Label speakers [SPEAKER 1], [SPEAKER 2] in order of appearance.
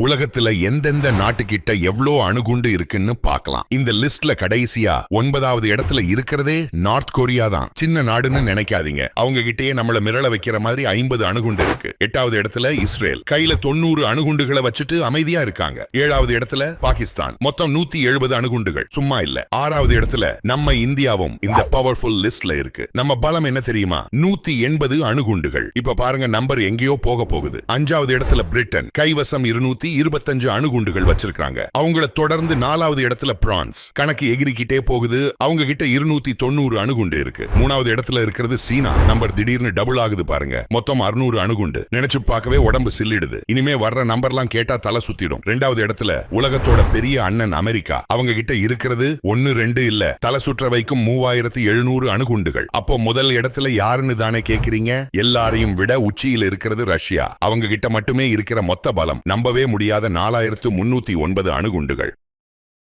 [SPEAKER 1] உலகத்துல எந்தெந்த நாட்டுக்கிட்ட எவ்வளோ அணுகுண்டு இருக்குன்னு பார்க்கலாம். இந்த லிஸ்ட்ல கடைசியா ஒன்பதாவது இடத்துல இருக்கிறதே நார்த் கொரியா தான். சின்ன நாடுன்னு நினைக்காதீங்க. அவங்க கிட்டயே நம்மள மிரள வைக்கிற மாதிரி ஐம்பது அணுகுண்டு இருக்கு. எட்டாவது இடத்துல இஸ்ரேல். கையில தொண்ணூறு அணுகுண்டுகளை வச்சுட்டு அமைதியா இருக்காங்க. ஏழாவது இடத்துல பாகிஸ்தான். மொத்தம் நூத்தி எழுபது அணுகுண்டுகள். சும்மா இல்ல. ஆறாவது இடத்துல நம்ம இந்தியாவும் இந்த பவர்ஃபுல் லிஸ்ட்ல இருக்கு. நம்ம பலம் என்ன தெரியுமா? நூத்தி எண்பது அணுகுண்டுகள். இப்ப பாருங்க நம்பர் எங்கேயோ போக போகுது. அஞ்சாவது இடத்துல பிரிட்டன். கைவசம் இருநூத்தி இருபத்தஞ்சு அணுகுண்டுகள் வச்சிருக்காங்க அவங்கள தொடர்ந்து நாலாவது இடத்துல பிரான்ஸ். கணக்கு எகிரிக்கிட்டே போகுது. அவங்க கிட்ட இருநூத்தி தொண்ணூறு அணுகுண்டு இருக்கு. மூணாவது இடத்துல இருக்கிறது சீனா. நம்பர் திடீர்னு டபுள் ஆகுது பாருங்க. மொத்தம் அறுநூறு அணுகுண்டு. நினைச்சு பார்க்கவே உடம்பு சில்லிடுது. இனிமே வர்ற நம்பர்லாம் கேட்டா தலை சுத்திடும். ரெண்டாவது இடத்துல உலகத்தோட பெரிய அண்ணன் அமெரிக்கா. அவங்க கிட்ட இருக்கிறது ஒன்னு ரெண்டு இல்ல. தலை சுற்ற வைக்கும் மூவாயிரத்தி எழுநூறு அணுகுண்டுகள். அப்போ முதல் இடத்துல யாருன்னு தானே கேக்குறீங்க? எல்லாரையும் விட உச்சியில் இருக்கிறது ரஷ்யா. அவங்க கிட்ட மட்டுமே இருக்கிற மொத்த பலம். நம்பவே முடியும் முடியாத நாலாயிரத்து முன்னூத்தி ஒன்பது அணுகுண்டுகள்.